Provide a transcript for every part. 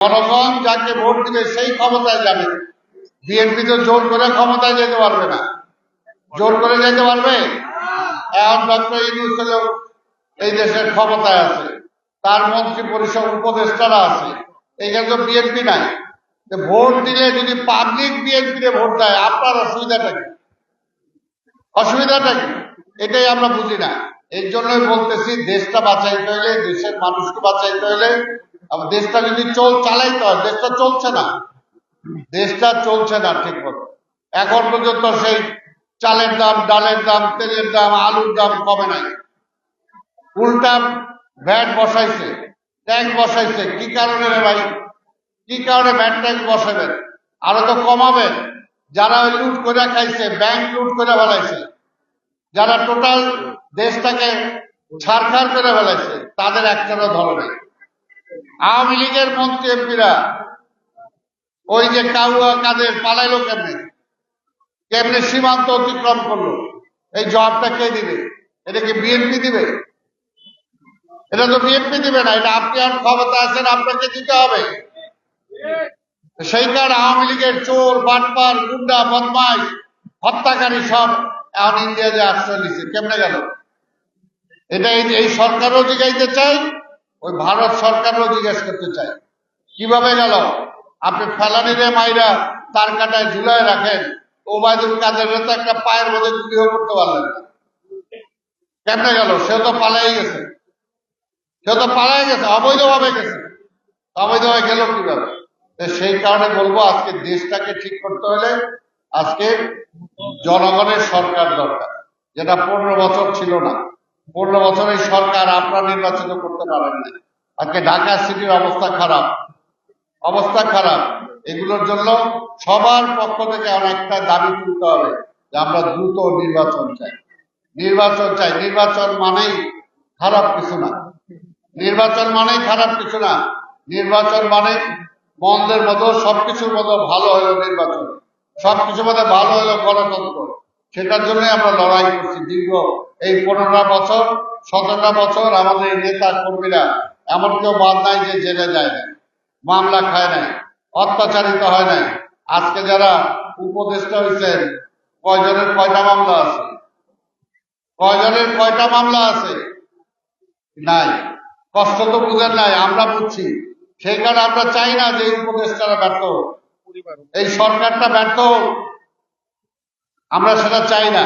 জনগণ যাকে ভোট দিবে সেই ক্ষমতায় যাবে। বিএনপি তো জোর করে ক্ষমতায় যেতে পারবে না। জোর করে যেতে পারবে? এখন ডক্টর ইউনুস এই দেশের ক্ষমতায় আছে। তার মন্ত্রী পরিষদ উপদেষ্টারা আছে। এখানে তো বিএনপি নাই। ভোট দিলে যদি পাবলিক বিএনপি ভোট দেয়, আপনার অসুবিধাটা কি? অসুবিধাটা কি? এটাই আমরা বুঝি না। এই জন্যই বলতেছি, দেশটা বাঁচাইতে হলে, দেশের মানুষকে বাঁচাইতে হলে আবার দেশটা যদি চল চালাইতে হয়, দেশটা চলছে না। দেশটা চলছে না, ঠিক মতো। এখন পর্যন্ত সেই চালের দাম, ডালের দাম, তেলের দাম, আলুর দাম কমে নাই। উল্টা ভ্যাট বসাইছে ট্যাক্স বসাইছে। কি কারণে রে ভাই? কি কারণে ভ্যাট ট্যাক্স বসাবেন? আরও তো কমাবেন। যারা ওই লুট করে খাইছে, ব্যাংক লুট করে ফেলাইছে, যারা টোটাল দেশটাকে ছাড়খাড় করে ফেলাইছে, তাদের একটারও ধরনে আওয়ামী লীগের মন্ত্রী এমপিরা, ওই যে কাউয়া কাদের পালাইলো কেমনে? কেমনে সীমান্ত অতিক্রম করল? এই জবাবটা কে দিবে? এটা কি বিএনপি দিবে? এটা তো বিএনপি দিবে না, এটা আপনি আর ক্ষমতা আছেন, আপনাকে দিতে হবে। সেই কারণে আওয়ামী লীগের চোর, বাটপার, গুন্ডা, বদমাইশ, হত্যাকারী সব এখন ইন্ডিয়া যে আশ্রয় নিচ্ছে। কেমনে গেল? এটা এই সরকারও জিজ্ঞাইতে চাই ওই ভারত সরকারও জিজ্ঞেস করতে চাই কীভাবে গেল? আপনি ফেলানিরে মাইরা তার কাটায় ঝুলায় রাখেন, ওবায়দুল কাদের তো একটা পায়ের মধ্যে গুলিও করতে পারলেন না। কেমনে গেল? সে তো পালাই গেছে। সে তো পালাই গেছে, অবৈধভাবে গেছে। অবৈধভাবে গেল কীভাবে? সেই কারণে বলব, আজকে দেশটাকে ঠিক করতে হলে আজকে জনগণের সরকার দরকার, যেটা পনেরো বছর ছিল না। পনেরো বছরের সরকার আপনারা নির্বাচিত করতে পারেন না। আজকে ঢাকা সিটির অবস্থা খারাপ। অবস্থা খারাপ। এগুলোর জন্য সবার পক্ষ থেকে অনেকটা দাবি তুলতে হবে যে আমরা দ্রুত নির্বাচন চাই। নির্বাচন চাই। নির্বাচন মানেই খারাপ কিছু না। নির্বাচন মানেই খারাপ কিছু না। নির্বাচন মানে মন্দের মতো সবকিছুর মতো ভালো হলো নির্বাচন। সবকিছুর মধ্যে ভালো হলো গণতন্ত্র। সেটার জন্য আমরা লড়াই করছি। দীর্ঘ এই পনেরোটা বছর, সতেরোটা বছর আমাদের এই নেতা কর্মীরা এমন কেউ বাদ নাই যে জেলে যায় না মামলা খায় নাই, অত্যাচারিত হয় নাই। আজকে যারা উপদেষ্টা হয়েছেন কয়জনের কয়টা মামলা আছে? কয়জনের কয়টা মামলা আছে? নাই। কষ্ট তো বুঝেন নাই, আমরা বুঝছি। সেই কারণে আমরা চাই না যে উপদেষ্টারা ব্যর্থ এই সরকারটা ব্যর্থ। আমরা সেটা চাই না।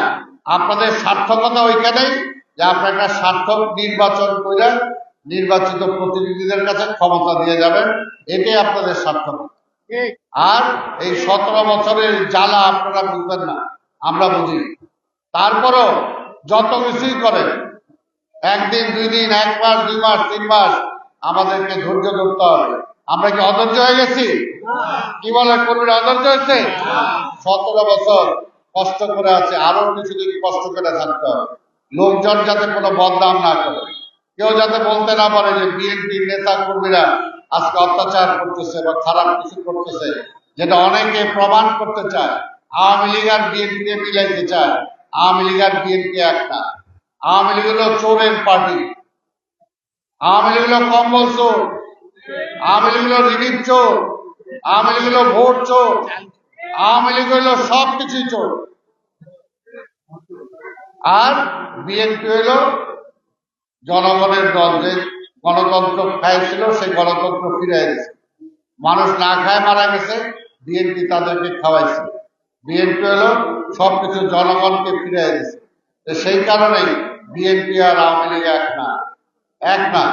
আপনাদের সার্থকতা ওইখানেই যে আপনার একটা সার্থক নির্বাচন করে নির্বাচিত প্রতিনিধিদের কাছে ক্ষমতা দিয়ে যাবেন এটাই আপনাদের সার্থকতা। আর এই সতেরো বছরের জ্বালা আপনারা বুঝবেন না আমরা বুঝি। তারপরও যত কিছুই করেন একদিন দুই দিন এক মাস দুই মাস তিন মাস আমাদেরকে ধৈর্য ধরতে হবে। আমরা কি অধৈর্য হয়ে গেছি? কি বলে কর্মীরা অধৈর্য হয়েছে? সতেরো বছর কষ্ট করে আছে, আরও কিছুদিন কষ্ট করে থাকতে হবে। লোকজন যাতে কোনো বদনাম না করে। কেউ যাতে বলতে না পারে যে বিএনপি নেতা কর্মীরা আজকে অত্যাচার করতেছে বা খারাপ কিছু করতেছে, যেটা অনেকে প্রমাণ করতে চায়। আওয়ামী লীগ আর বিএনপি মিলাইতে চায়। আওয়ামী লীগ আর বিএনপি একটা আওয়ামী লীগ হলো চোরের পার্টি। আওয়ামী লীগ হলো কম্বল চোর। আওয়ামী লীগ হলো রিলিফ চোর। আওয়ামী লীগ হলো ভোট চোর। আওয়ামী সব কিছুই চোর। আর বিএনপি হলো জনগণের দল, যে গণতন্ত্র খাইছিল সেই গণতন্ত্র ফিরে গেছে মানুষ না খায় মারা গেছে, বিএনপি তাদেরকে খাওয়াইছে। বিএনপি হলো সবকিছু জনগণকে ফিরে তো সেই কারণেই বিএনপি আর আওয়ামী লীগ এক না। এক না।